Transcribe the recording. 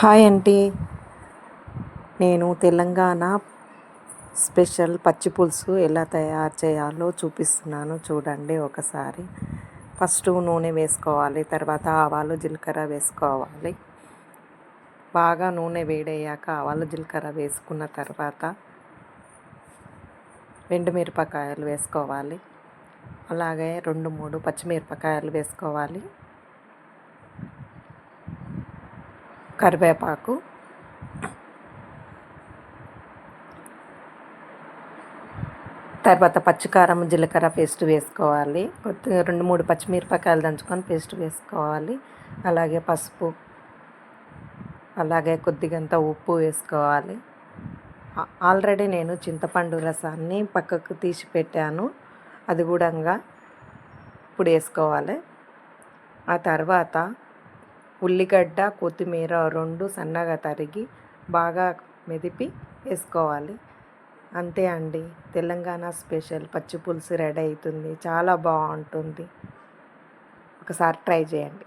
Hi అంటీ నేను Telangana special పచ్చి పులుసు ఎలా తయారు చేయాలో చూపిస్తున్నాను. చూడండి ఒకసారి. ఫస్ట్ నూనె వేసుకోవాలి తర్వాత ఆవాలు జీలకర్ర వేసుకోవాలి. బాగా నూనె వేడయ్యాక ఆవాలు జీలకర్ర వేసుకున్న తర్వాత మిరపకాయలు వేసుకోవాలి. అలాగే రెండు మూడు పచ్చిమిరపకాయలు వేసుకోవాలి. కరివేపాకు. తర్వాత పచ్చికారం జీలకర్ర పేస్ట్ వేసుకోవాలి. కొద్దిగా రెండు మూడు పచ్చిమిరపకాయలు దంచుకొని పేస్ట్ వేసుకోవాలి. అలాగే పసుపు అలాగే కొద్దిగంత ఉప్పు వేసుకోవాలి. ఆల్రెడీ నేను చింతపండు రసాన్ని పక్కకు తీసి పెట్టాను. అది కూడా ఇప్పుడు వేసుకోవాలి. ఆ తర్వాత ఉల్లిగడ్డ కొత్తిమీర రెండు సన్నగా తరిగి బాగా మెదిపి వేసుకోవాలి. అంతే అండి. తెలంగాణ స్పెషల్ పచ్చి పులుసు రెడీ అవుతుంది. చాలా బాగుంటుంది. ఒకసారి ట్రై చేయండి.